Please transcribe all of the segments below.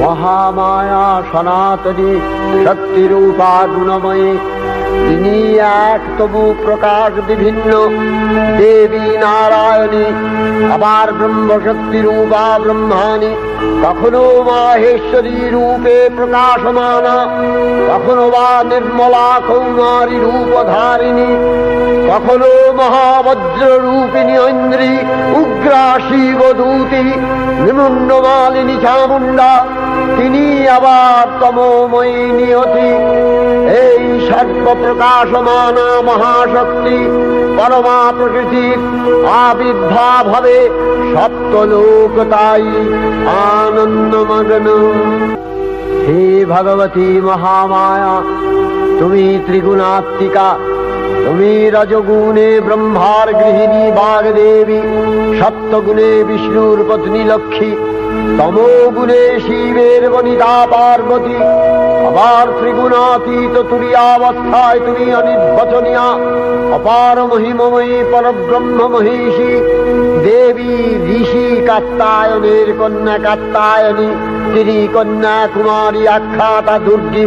মহামায়া সনাতনী শক্তিরূপা গুণময়ী তিনি এক তবু প্রকাশ বিভিন্ন। দেবী নারায়ণী, আবার ব্রহ্মশক্তি রূপা ব্রহ্মাণী, কখনো মাহেশ্বরী রূপে প্রকাশমানা, কখনো বা নির্মলা কৌমারী রূপধারিণী, কখনো মহাবজ্র রূপিণী ঐন্দ্রী উগ্রা শিবদূতি নিমুন্নমালিনী চামুণ্ডা তিনি আবার তমোময়ী নিয়তি। সর্বপ্রকাশমানা মহাশক্তি পরমা প্রকৃতির আবির্ভাব সপ্তলোক তাই আনন্দমগ্ন। হে ভগবতী মহামায়া, তুমি ত্রিগুণাত্মিকা, তুমি রজগুণে ব্রহ্মার গৃহিণী বাগদেবী, সপ্তগুণে বিষ্ণুর পত্নী লক্ষ্মী তমোগুণে শিবের বনিতা পার্বতী, আবার ত্রিগুণাতীত তুরিয়াবস্থায় তুমি অনির্বচনীয়া, অপার মহিমময়ী পরব্রহ্ম মহিষী, দেবী ঋষি কাত্তায়নের কন্যা কাত্তায়নী তিনি কন্যা কুমারী আখ্যাতা দুর্গী।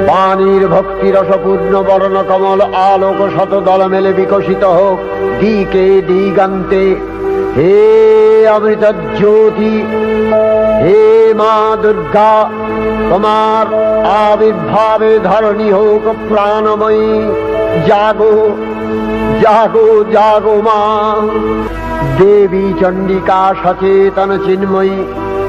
বাণীর ভক্তি রসপূর্ণ বর্ণ কমল আলোক শত দল মেলে বিকশিত হোক। দিকে দিগান্তে। হে অমৃত জ্যোতি হে মা দুর্গা, তোমার আবির্ভাবে ধরণী হোক প্রাণময়ী। জাগো জাগো জাগো মা। দেবী চণ্ডিকা সচেতন চিন্ময়ী।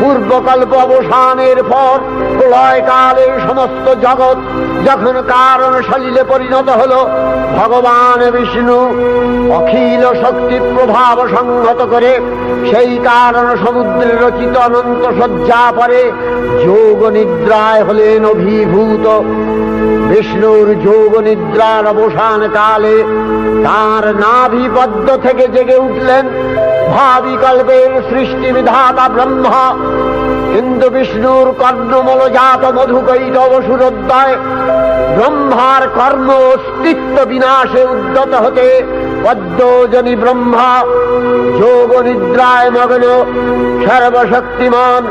পূর্বকল্প অবসানের পর প্রলয়কালে সমস্ত জগৎ যখন কারণ সলিলে পরিণত হল, ভগবান বিষ্ণু অখিল শক্তি প্রভাব সংহত করে সেই কারণ সমুদ্রে রচিত অনন্ত শয্যা পরে যোগ নিদ্রায় হলেন অভিভূত। বিষ্ণুর যোগ নিদ্রার অবসান কালে তার নাভিবদ্ধ থেকে জেগে উঠলেন। ভাবিকল্পের সৃষ্টি বিধাতা ব্রহ্মা। কিন্তু বিষ্ণুর কর্ণমল জাত মধুকৈত অসুরোদ্দয় ব্রহ্মার কর্ম অস্তিত্ব বিনাশে উদ্যত হতে পদ্মজনী ব্রহ্মা যোগ নিদ্রায় মগ্ন, সর্বশক্তিমান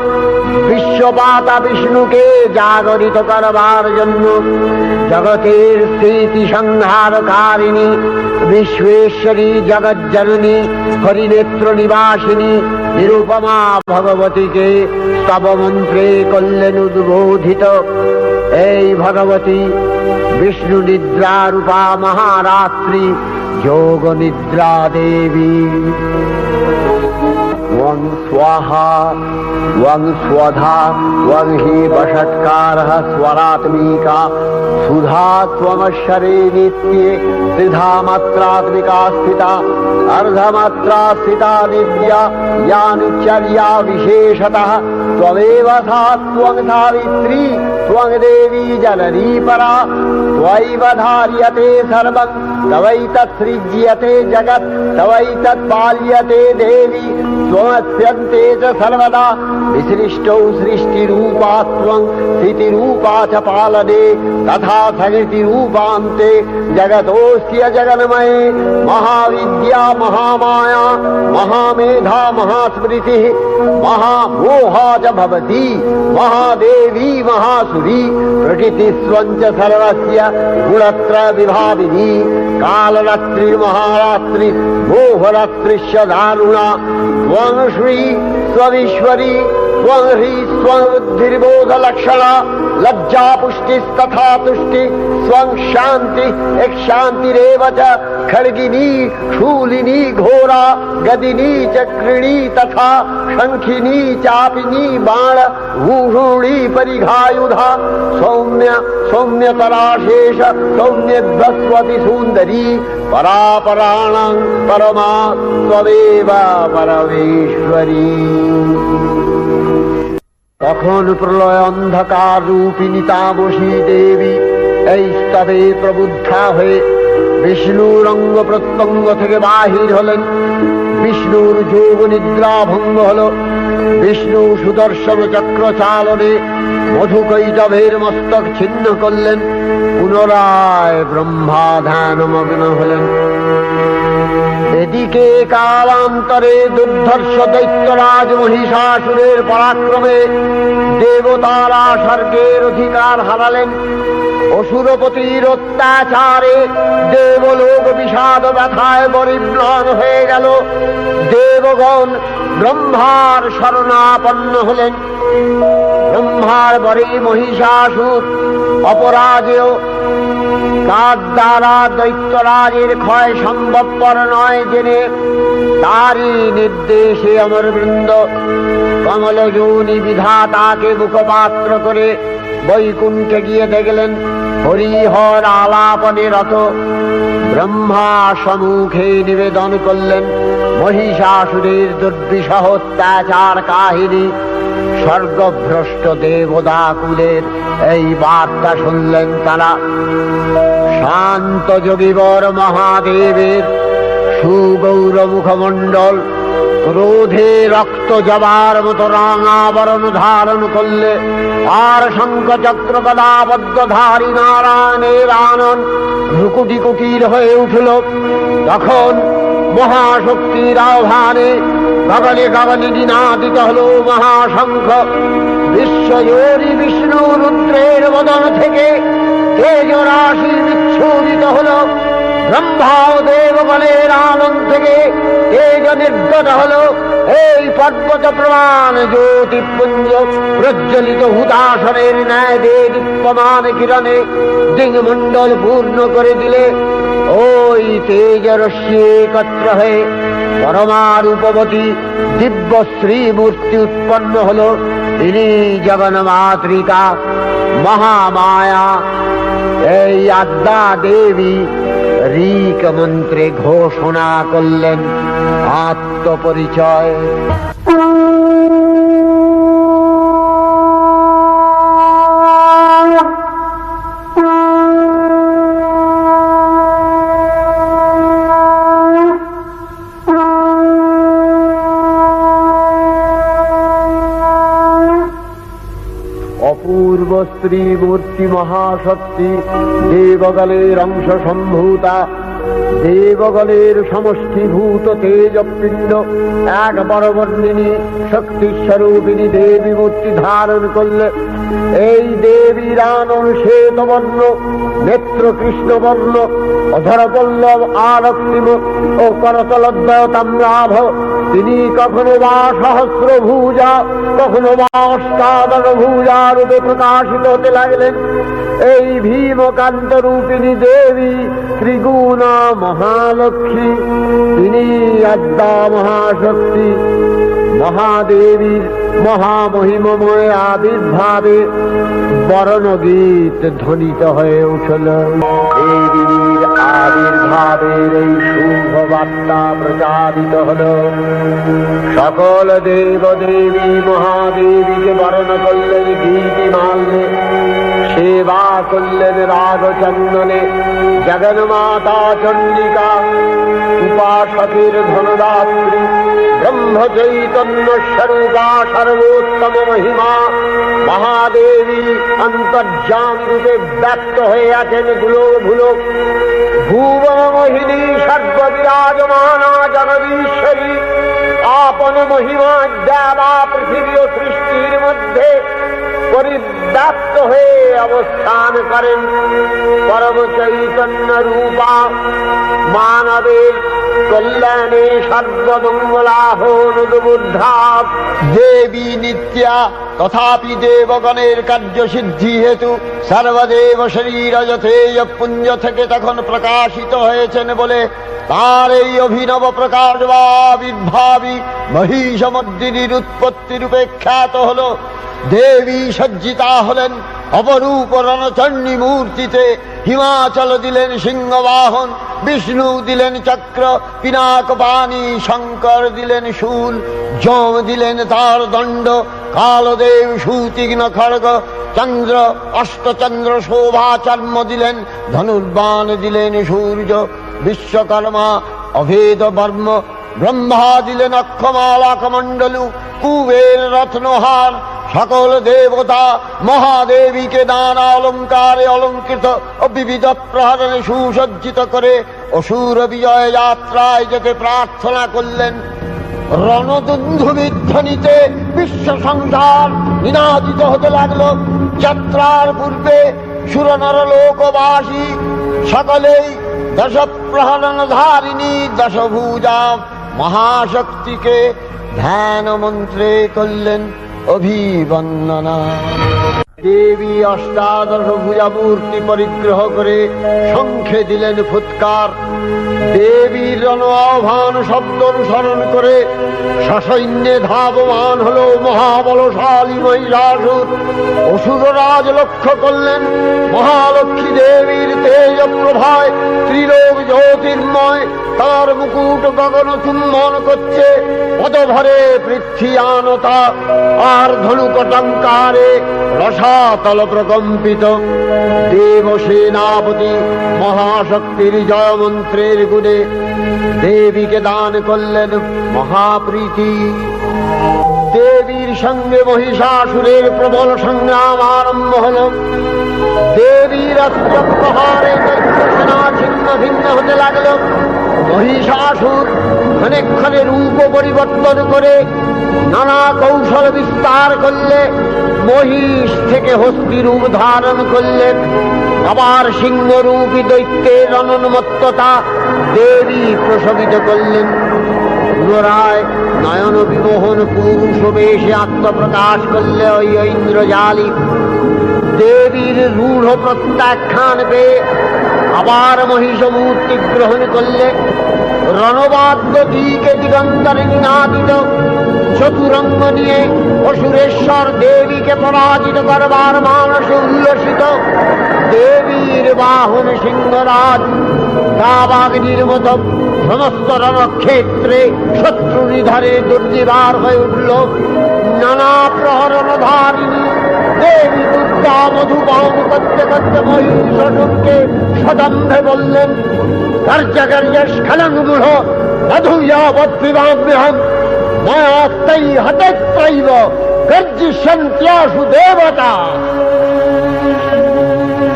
বিশ্বপাতা বিষ্ণুকে জাগরিত করবার জন্য জগতের স্মৃতি সংহারকারিণী, বিশ্বেশ্বরী জগজ্জননী, হরিনেত্র নিবাসিনী নিরুপমা ভগবতীকে স্তব মন্ত্রে করলেন উদ্বোধিত। এই ভগবতী বিষ্ণু নিদ্রা রূপা মহারাত্রি যোগ নিদ্রা দেবী। त्वं स्वाहा, त्वं स्वधा, त्वं हि वषट्कारः स्वरात्मिका, सुधा त्वमक्षरे नित्ये त्रिधा मात्रात्मिका स्थिता, अर्धमात्रा स्थिता नित्या यानि चर्या विशेषतः, त्वमेव सा त्वं धारित्री त्वं देवी जननी परा त्वैव धार्यते सर्वं तवैतत्सृज्यते जगत् तवैतत्पाल्यते देवी त्वमस्यन्ते च सर्वदा विसृष्टौ सृष्टिरूपा त्वं स्थितिरूपा च पालने तथा सकृतिरूपान्ते जगतोऽस्य जगन्मये महाविद्या, महामाया, महामेधा, महास्मृतिः, महामोहा च भवति, महादेवी, महासुरी प्रकृतिस्वं च सर्वस्य गुणत्र विभाविनी कालरात्रिर्महारात्रि मोहरात्रिश्च दारुणा त्वं rosary स्वीश्वरी स्वी स्वुद्धिबोध लक्षण लज्जा पुष्टि तथा तुष्टि, स्व शांति, एक शांति खड़गिनी शूलिनी घोरा, गदिनी चक्रिणी तथा शंखिनी चापिनी, बाण, भूषूणी, परिघायुधा, सौम्य, सौम्यतराशेष सौम्य दस्वती सुंदरी परापराण परमा स्वेव परमेश्वरी। তখন প্রলয় অন্ধকার রূপিণী তামসী দেবী এই স্তবে প্রবুদ্ধা হয়ে বিষ্ণুর অঙ্গ প্রত্যঙ্গ থেকে বাহির হলেন। বিষ্ণুর যোগ নিদ্রা ভঙ্গ হল। বিষ্ণু সুদর্শন চক্র চালনে মধুকৈটভের মস্তক ছিন্ন করলেন। পুনরায় ব্রহ্মা ধ্যানমগ্ন হলেন। এদিকে কালান্তরে দুর্ধর্ষ দৈত্যরাজ মহিষাসুরের পরাক্রমে দেবতারা স্বর্গের অধিকার হারালেন। অসুরপতির অত্যাচারে দেবলোক বিষাদ ব্যথায় পরিম্লান হয়ে গেল। দেবগণ ব্রহ্মার শরণাপন্ন হলেন। ব্রহ্মার বরে মহিষাসুর, অপরাজেয় তার দ্বারা দৈত্যরাজের ক্ষয় সম্ভবপর নয় জেনে তারই নির্দেশে অমরবৃন্দ কমলযৌনি বিধাতাকে মুখপাত্র করে বৈকুণ্ঠে গিয়ে দেখলেন হরিহর আলাপনে রত ব্রহ্মা সম্মুখে নিবেদন করলেন মহিষাসুরের দুর্বিষহ অত্যাচার কাহিনী স্বর্গভ্রষ্ট দেবদাকুলের এই বার্তা শুনলেন তারা। শান্ত যোগীবর মহাদেবের সুগৌর মুখমণ্ডল ক্রোধে রক্ত জবার মতো রাঙাবরণ ধারণ করলে আর শঙ্খ চক্র গদাবদ্ধধারী নারায়ণের আনন ভ্রুকুটি কুটির হয়ে উঠল। তখন মহাশক্তির আহ্বানে গগনে গগনে দিনাদিত হল মহাশঙ্খ। বিশ্বজোরী বিষ্ণু রুদ্রের বদন থেকে তেজ রাশি বিচ্ছুরিত হল। ব্রহ্মা ও দেবগণের আনন্দ থেকে। তেজ নির্গত হল, এই পর্বত প্রমাণ জ্যোতিপুঞ্জ প্রজ্বলিত হুদাসনের ন্যায় দীপ্যমান কিরণে দিংমণ্ডল পূর্ণ করে দিলে ওই তেজ রশ্মি একত্র হয়ে পরমারূপবতী দিব্য শ্রী মূর্তি উৎপন্ন হল। তিনি জগন্মাতৃকা মহামায়া, এই আদ্যা দেবী ঋক মন্ত্রে ঘোষণা করলেন আত্মপরিচয় অপূর্ব মূর্তি মহাশক্তি দেবগলের অংশ সম্ভূতা দেবগলের সমষ্টিভূত তেজপিণ্ড এক বরবর্ণিনী শক্তি স্বরূপিণী দেবী মূর্তি ধারণ করলে এই দেবীর আনন শ্বেতবর্ণ নেত্র কৃষ্ণবর্ণ অধর পল্লব আরক্তিম ও করতলদ্বয় তাম্রাভ তিনি কখনো বা সহস্র ভূজা কখনো বা অষ্টাদশ ভূজা রূপে প্রকাশিত হতে লাগলেন। এই ভীমকান্ত রূপিণী দেবী ত্রিগুণা মহালক্ষ্মী, তিনি আদ্যা মহাশক্তি মহাদেবীর মহামহিমময় আবির্ভাবে বরণ গীত ধ্বনিত হয়ে উঠল। দেবীর আবির্ভাবের এই শুভ বার্তা প্রচারিত হল। সকল দেব দেবী মহাদেবীকে বরণ করলেন গীতি মাল্যে, সেবা করলেন রাগচন্দনে, জগন্মাতা চন্ডিকা, উপাসকের ধনদাত্রী ব্রহ্ম চৈতন্য স্বরূপা সর্বোত্তম মহিমা মহাদেবী অন্তর্যামী রূপে ব্যক্ত হয়ে আছেনগুলো ভুলো ভুবন মোহিনী সর্ববিরাজমানা জগদীশ্বরী আপন মহিমা দেবা পৃথিবী ও সৃষ্টির মধ্যে পরিব্যাপ্ত হয়ে অবস্থান করেন। পরম চৈতন্য রূপা মানবের কল্যাণে সর্বমঙ্গলাহ বুদ্ধা দেবী নিত্যা তথাপি দেবগণের কার্য সিদ্ধি হেতু সর্বদেব শরীর পুঞ্জ থেকে তখন প্রকাশিত হয়েছেন বলে তার এই অভিনব প্রকাশ বা আবির্ভাবী মহিষমর্দিনীর উৎপত্তি হল। দেবী সজ্জিতা হলেন অপরূপ রণচণ্ডী মূর্তিতে হিমাচল দিলেন সিংহবাহন, বিষ্ণু দিলেন চক্র, পিনাক বাণী, শঙ্কর দিলেন শূল, যম দিলেন তার দণ্ড, কালদেব সুতীক্ষ্ণ খড়গ, চন্দ্র, অষ্টচন্দ্র শোভা চর্ম দিলেন, ধনুর্বাণ দিলেন সূর্য, বিশ্বকর্মা অভেদ বর্ম ব্রহ্মা দিলেন অক্ষমালা কমণ্ডলু কুবের রত্নহার, সকল দেবতা, মহাদেবীকে নানা অলঙ্কারে অলঙ্কৃত ও বিবিধ প্রহরণে সুসজ্জিত করে অসুর বিজয় যাত্রায় যেতে প্রার্থনা করলেন। রণদুন্ধু বিধ্বনিতে বিশ্ব সংসার নিনাদিত হতে লাগল। যাত্রার পূর্বে সুরনর লোকবাসী, সকলেই দশ প্রহরণ ধারিণী দশভূজা মহাশক্তিকে ধ্যান মন্ত্রে করলেন অভিবন্দনা। দেবী অষ্টাদশ ভুজা মূর্তি পরিগ্রহ করে শঙ্খে দিলেন ফুৎকার। দেবীর রণ আহ্বান শব্দ অনুসরণ করে সসৈন্যে ধাবমান হল মহাবলশালী মহিষাসুর অসুররাজ লক্ষ্য করলেন মহালক্ষ্মী দেবীর তেজ প্রভায় ত্রিলোক জ্যোতির্ময়, তার মুকুট গগন চুম্বন করছে পদভরে পৃথিয়ানতা আর ধনুকটঙ্কারে রসাতল প্রকম্পিত দেব সেনাপতি মহাশক্তির জয় মন্ত্রের গুণে দেবীকে দান করলেন মহাপ্রীতি দেবীর সঙ্গে মহিষাসুরের প্রবল সংগ্রাম আরম্ভ হল দেবীর অস্ত্র প্রহারে সেনা ছিন্ন ভিন্ন হতে লাগল মহিষাসুর ক্ষণে রূপ পরিবর্তন করে নানা কৌশল বিস্তার করলে মহিষ থেকে হস্তি রূপ ধারণ করলেন আবার সিংহরূপী দৈত্যের অনন্মত্ততা দেবী প্রসবিত করলেন। পুনরায় নয়ন বিমোহন পুরুষ বেশে আত্মপ্রকাশ করলে ওই ঐন্দ্রজালী দেবীর রূঢ় প্রত্যাখ্যান পেয়ে আবার মহিষ মূর্তি গ্রহণ করলে রণবাদ্য দিকে দিগন্তরে নিনাদিত চতুরঙ্গ নিয়ে অসুরেশ্বর দেবীকে পরাজিত করবার মানসে উল্লসিত। দেবীর বাহন সিংহরাজ দাবাগ্নির মতো সমস্ত রণক্ষেত্রে শত্রু নিধারে দুর্নিবার হয়ে উঠল। নানা প্রহরণ ধারিণী দেবী দুর্গা মধুবাম করতে করতে মহিষকে সদম্ভে বললেন কার্যকার্য স্খলনমূঢ় মধুয়াবৎবিবাম্যহম মায়াত্তৈ হতত্রৈব গর্জিষ্যন্ত্যাসু দেবতা।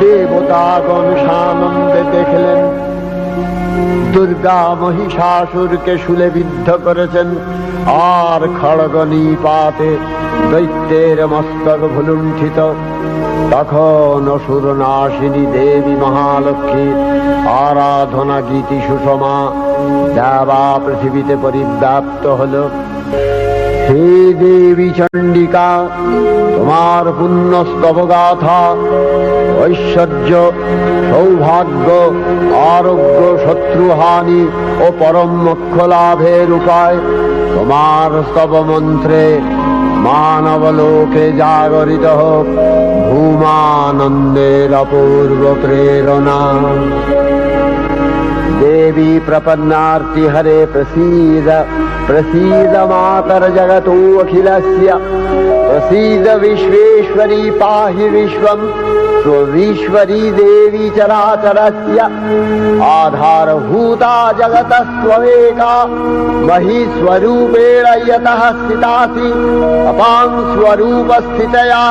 দেবতাগণ সানন্দে দেখলেন। দুর্গা মহিষাসুরকে শুলে বিদ্ধ করেছেন। আর খড়গ নিপাতে দৈত্যের মস্তক ভুলুণ্ঠিত। তখন অসুর নাশিনী দেবী মহালক্ষ্মী, আরাধনা গীতি সুষমা, দেবা পৃথিবীতে পরিব্যাপ্ত হল। হে দেবী চণ্ডিকা, তোমার পুণ্যস্তব গাথা ঐশ্বর্য, সৌভাগ্য, আরোগ্য, শত্রুহানি ও পরম মোক্ষ লাভের উপায়, তোমার স্তব মন্ত্রে মানবলোকে জাগরিত হোক, ভূমানন্দের অপূর্ব প্রেরণা। देवी प्रपन्नार्ति हरे प्रसीद प्रसीद मातर जगतो अखिलस्य प्रसीद विश्वेश्वरी पाहि विश्वम् स्ववीश्वरी देवी चराचरस्य आधारभूता जगतस्त्वमेका महीस्वरूपेण यतः स्थितासि अपां स्वरूपस्थितया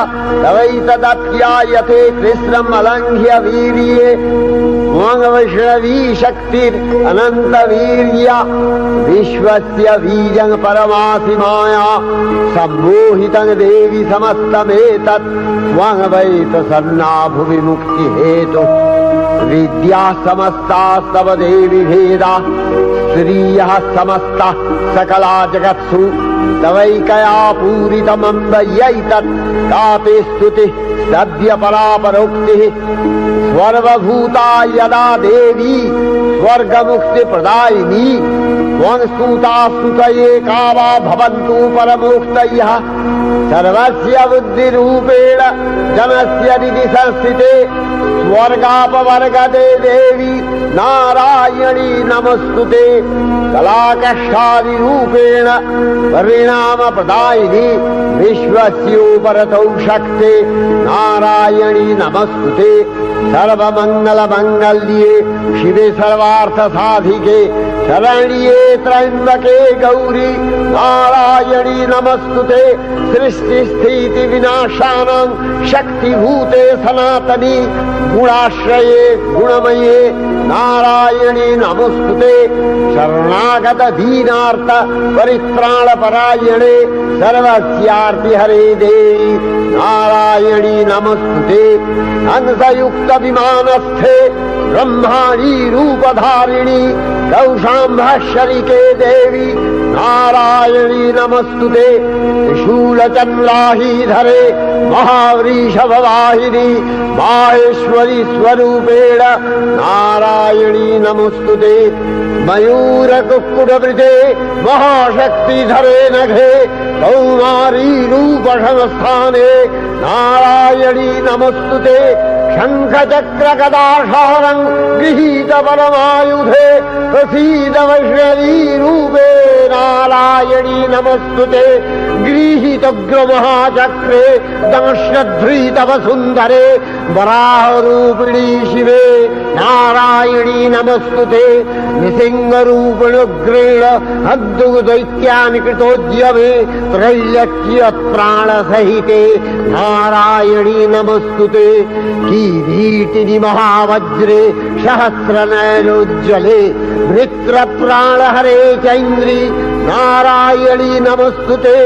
तवैतदप्यायते कृष्णम् अलङ्घ्य वीर्ये वैष्णवी शक्तिर् अनन्तवीर्या विश्वस्य बीजं परमासि माया सम्मोहितं देवि समस्तमेतत् त्वं वै प्रसन्ना भुवि मुक्तिहेतु विद्या समस्तास्तव देवि भेदा स्त्रियः समस्तः सकला जगत्सु। तवैकया पूरितमम्बयैतत् कापि स्तुतिः सद्यपरापरोक्तिः सर्वभूता यदा देवी स्वर्गमुक्तिप्रदायिनी स्तुतये का वा भवन्तु परमोक्तयः। सर्वस्य बुद्धिरूपेण जनस्य निधि संस्थिते स्वर्गापवर्गदे देवी नारायणी नमस्तुते। कलाकष्टादिरूपेण परिणामप्रदायिनी विश्वस्योपरतौ शक्ते नारायणी नमस्तुते। सर्वमङ्गलमङ्गल्ये शिवे सर्वार्थसाधिके शरण्ये त्र्यम्बके गौरी नारायणी नमस्तुते सृष्टिस्थितिविनाशानां शक्तिभूते सनातनी गुणाश्रये गुणमये नारायणी नमस्तुते शरणागत दीनार्थ परित्राणपरायणे सर्वस्यार्ति हरे देवी नारायणी नमस्तुते हंसयुक्त विमानस्थे ब्रह्माणी रूपधारिणी ौ साम्भाषरिके देवि नारायणी नमस्तु ते शूलचन्द्राहीधरे महाव्रीषभवाहिनी माहेश्वरि स्वरूपेण नारायणी नमस्तु ते। मयूरकुक्कुटवृते महाशक्तिधरे नघे कौमारीरूपसमस्थाने नारायणी नमस्तु ते। शङ्खचक्रकदासारम् गृहीतपरमायुधे प्रसीदवश्यवीरूपे नारायणी नमस्तु ते। गृहीतग्रमहाचक्रे दंश्यध्रीतवसुन्दरे वराहरूपिणी शिवे नारायणी नमस्तुते निसिंहरूपिणुग्रेण हद्दुदैत्यानि कृतोद्यमे त्रैलक्ष्यप्राणसहिते नारायणी नमस्तुते किरीटिनि महावज्रे सहस्रनयनोज्ज्वले वृत्रप्राणहरे चैन्द्री ನಾರಾಯಣಿ ನಮಸ್ತುತೆ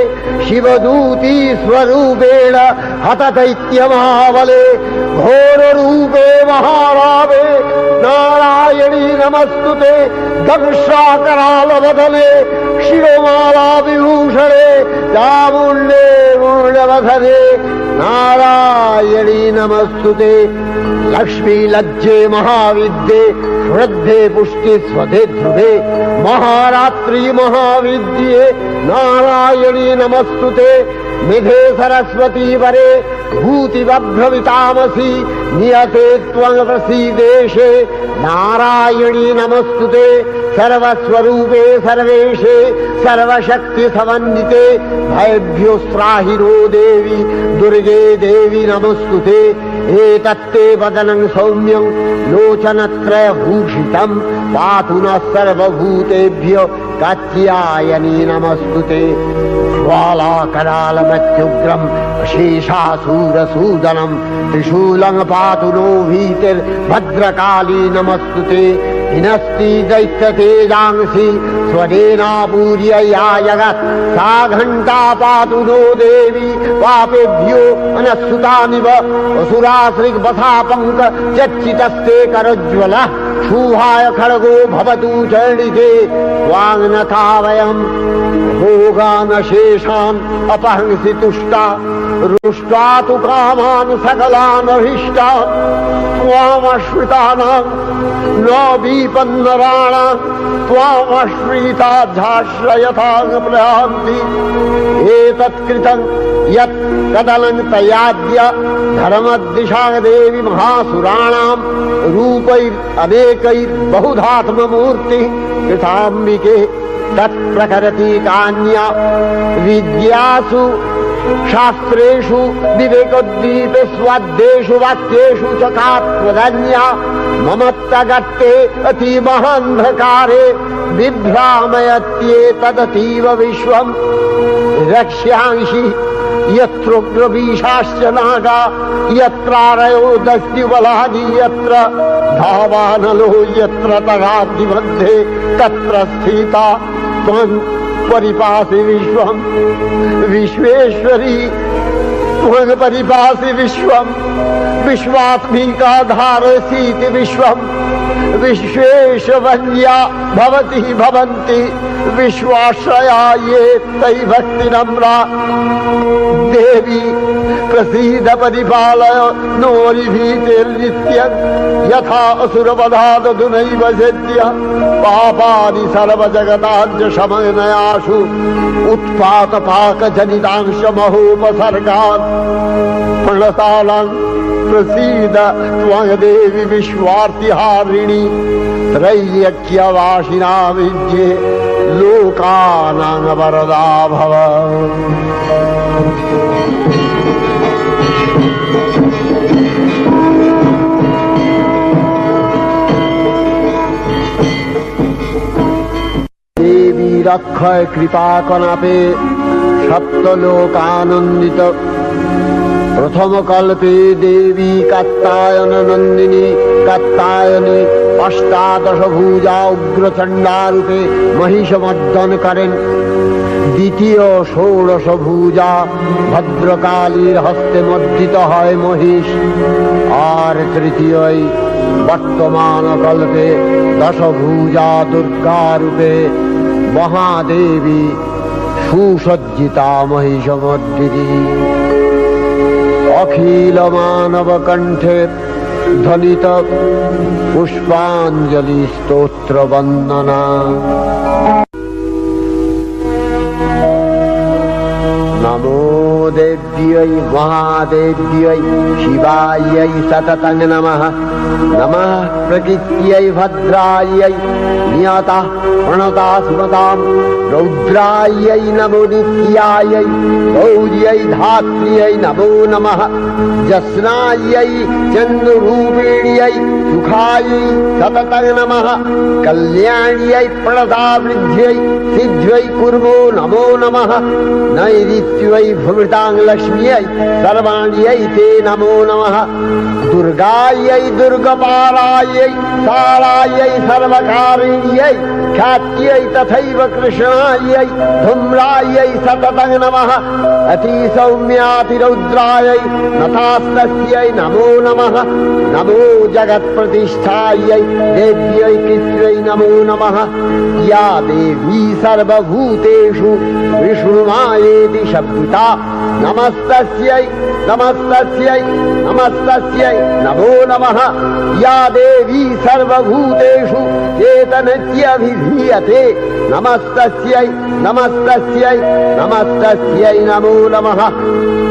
ಶಿವದೂತಿ ಸ್ವರೂಪೇಣ ಹತದೈತ್ಯ ಮಹಾಬಲೆ ಘೋರ ರೂಪೇ ಮಹಾರಾವೇ ನಾರಾಯಣಿ ನಮಸ್ತುತೆ ದಂಶಾಕರಾಲವದಲೆ विभूषणे चामुण्डे मूलवधने नारायणी नमस्तुते। लक्ष्मी लज्जे महाविद्ये श्रद्धे पुष्टि स्वधे ध्रुवे। महारात्रि महाविद्ये नारायणी नमस्तु ते निधे सरस्वतीवरे भूतिवभ्रवितामसि नियते त्वमवसी देशे नारायणी नमस्तुते सर्वस्वरूपे सर्वेशे सर्वशक्तिसमन्विते भवेभ्यो स््राहिरो देवि दुर्गे देवि नमस्तुते। एतत्ते वदनं सौम्यं लोचनत्रयभूषितं पातु नः सर्वभूतेभ्यो कात्यायनी नमस्तुते ज्वालाकरालमत्युग्रम् शेषासूरसूदनं त्रिशूलं पातु नो भीतिर्भद्रकाली नमस्तुते हिनस्ति दैत्यतेजांसि स्वदेनापूर्य या जगत् सा घण्टा पातु नो देवी पापेभ्यो अनस्तुतानिव असुराश्रिग्वथा पङ्क चच्चितस्ते करोज्ज्वलः। शुभाय खड्गो भवतु चरणिते वाङ्नथा वयम् भोगानशेषान् अपहंसि तुष्टा रुष्टा तु कामान् सकलान् अभीष्टान् त्वामश्रितानाम् न विपन्नराणाम् त्वामश्रिताध्याश्रयथाङ्प्रयान्ति एतत्कृतं यत् कदलं तयाद्य धर्मदिशा देवी महासुराणाम् रूपैरनेकैर्बहुधात्ममूर्तिः कृताम्बिके तत्प्रकरति विद्यासु शास्त्रेषु विवेकोद्दीपे स्वाद्येषु वाक्येषु च का त्वदन्या ममत्तगत्ते अतिमहान्धकारे बिभ्रामयत्येतदतीव विश्वम्। रक्ष्यांसि यत्रोग्रवीशाश्च नागा यत्रारयो दस्युबलानि यत्र धावानलो यत्र तगाग्निमध्ये तत्र स्थिता त्वम् परिपासि विश्वम। विश्वेश्वरी त्वं परिपासि विश्वम्। विश्वात्मिका धारसीति विश्वम्। विश्वेशवन्या भवती भवन्ति। विश्वाश्रया ये भक्ति नम्र। देवी प्रसीद परिपालय नोरिभीतेर्नित्य यथा असुरवधादधुनैव सेत्य पापानि सर्वजगताद्य शमनयासु उत्पाकपाकजनितांशमहोपसर्गात् प्रणसालन् प्रसीद त्वयदेवि विश्वार्तिहारिणि त्रैयक्यवासिना विद्ये लोकानां वरदा भव। অক্ষয় কৃপা কনাপে সপ্তলোকানন্দিত। প্রথম কল্পে দেবী কাত্তায়ন নন্দিনী কাত্তায়নী অষ্টাদশ ভূজা উগ্রচণ্ডা রূপে মহিষমর্দন করেন। দ্বিতীয় ষোড়শ ভূজা ভদ্রকালীর হস্তে মর্দিত হয় মহিষ। আর তৃতীয়ই বর্তমান কল্পে দশভূজা দুর্গা রূপে মহাদেবী সুসজ্জিতা মহিষমর্দিনী অখিল মানব কণ্ঠে ধ্বনিত পুষ্পাঞ্জলি স্তোত্র বন্দনা। देव्यै महादेव्यै शिवायै सततं नमः। नमः प्रकृत्यै भद्रायै नियता प्रणता सुमतां रौद्रायै नमो नित्यायै गौर्यै धात्र्यै नमो नमः। जस्नायै चन्द्ररूपिण्यै सुखायै सततं नमः। कल्याण्यै प्रणतावृद्ध्यै सिद्ध्यै कुर्वो नमो नमः। नैऋत्यै भवृता लक्ष्म्यै सर्वाण्यै ते नमो नमः। दुर्गायै दुर्गपारायै सारायै सर्वकारिण्यै ख्यात्यै तथैव कृष्णायै धूम्रायै नमः। अतिसौम्यातिरौद्रायै नतास्तस्यै नमो नमः। नमो जगत्प्रतिष्ठायै देव्यै कृत्यै नमो नमः। या देवी सर्वभूतेषु विष्णुमायेति शब्दिता नमस्तस्यै नमस्तस्यै नमस्तस्यै नमो नमः। या देवी सर्वभूतेषु चेतनत्यभिधीयते नमस्तस्यै नमस्तस्यै नमस्तस्यै नमो नमः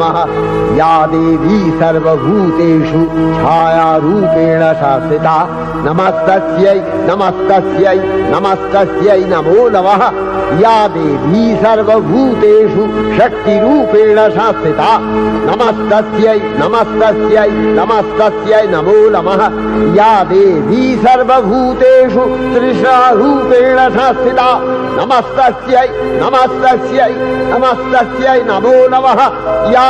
नमः। या देवी सर्वभूतेषु छायारूपेण शासिता। नमस्तस्यै नमस्तस्यै नमस्तस्यै नमो नमः। या देवी सर्वभूतेषु शक्तिरूपेण शास्तिता नमस्तस्यै नमस्तस्यै नमस्तस्यै नमो नमः। या देवी सर्वभूतेषु तृष्णारूपेण शास्तिता नमस्तस्यै नमस्तस्यै नमस्तस्यै नमो नमः। या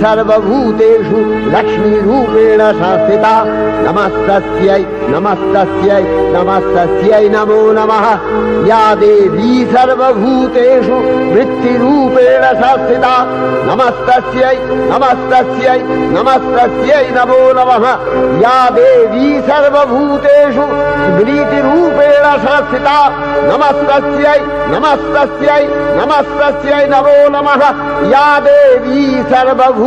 सर्वभूतेषु लक्ष्मीरूपेण शासिता। नमस्तस्यै नमस्तस्यै नमस्तस्यै नमो नमः। या देवी सर्वभूतेषु वृत्तिरूपेण शासिता। नमस्तस्यै नमस्तस्यै नमस्तस्यै नमो नमः। या देवी सर्वभूतेषु स्मृतिरूपेण शासिता। नमस्तस्यै नमस्तस्यै नमस्तस्यै नमो नमः। या देवी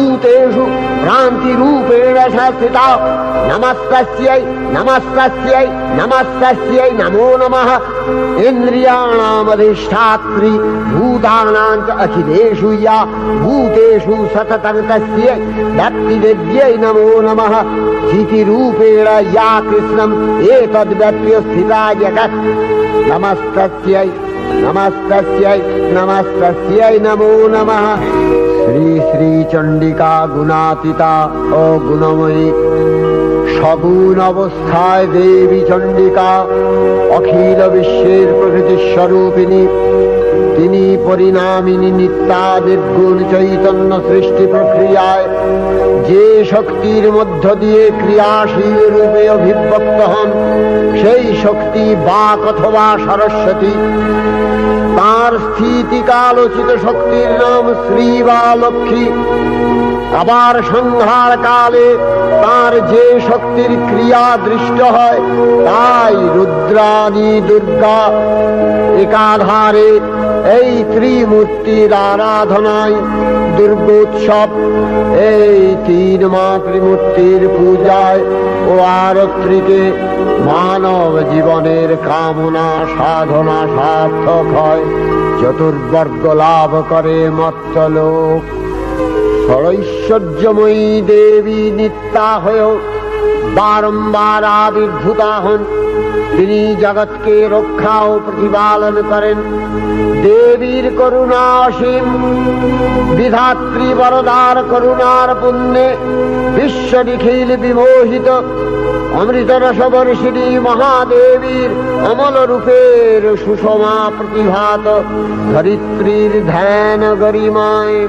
सर्वभूतेषु भ्रान्तिरूपेण शासिता। नमस्तस्यै नमस्तस्यै नमस्तस्यै नमो नमः। इन्द्रियाणामधिष्ठात्री भूतानां च अखिलेषु या भूतेषु सततं तस्यै भक्तिविद्यै नमो नमः। स्थितिरूपेण या कृष्णम् एतद्व्यप्य स्थिता जगत्। नमस्तस्यै नमस्तस्यै नमस्तस्यै नमो नमः শ্রী শ্রী চণ্ডিকা গুণাতীতা ও গুণময়ী। সগুণ অবস্থায় দেবী চণ্ডিকা অখিল বিশ্বের প্রকৃতি স্বরূপিণী তিনি পরিণামিনী নিত্যা নির্গুণ চৈতন্য সৃষ্টি প্রক্রিয়ায় যে শক্তির মধ্য দিয়ে ক্রিয়াশীল রূপে অভিব্যক্ত হন, সেই শক্তি বাক অথবা সরস্বতী। তার স্থিতিকালোচিত শক্তির নাম শ্রী বা লক্ষ্মী। আবার সংহার কালে তার যে শক্তির ক্রিয়া দৃষ্ট হয়, তাই রুদ্রাণী দুর্গা একাধারে এই ত্রিমূর্তির আরাধনায় দুর্গোৎসব, এই তিন মাতৃমূর্তির পূজায় ও আরত্রিকে মানব জীবনের কামনা সাধনা সার্থক হয়। চতুর্বর্গ লাভ করে মত্তলোক ষড়ৈশ্বর্যময়ী দেবী নিত্যা হয়েও বারম্বার আবির্ভূতা হন তিনি জগৎকে রক্ষা ও প্রতিপালন করেন। দেবীর করুণা অসীম। বিধাত্রী বরদার করুণার পুণ্যে বিশ্ব নিখিল বিমোহিত। অমৃত রসবর্ষিণী মহাদেবীর অমল রূপের সুষমা প্রতিভাত। ধরিত্রীর ধ্যান গরিমায়।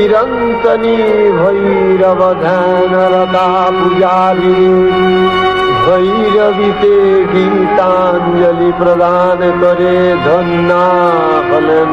চিরন্তনী ভৈরব ধ্যান রতা পূজারী ভৈরবীতে গীতাঞ্জলি প্রদান করে ধন্যা হলেন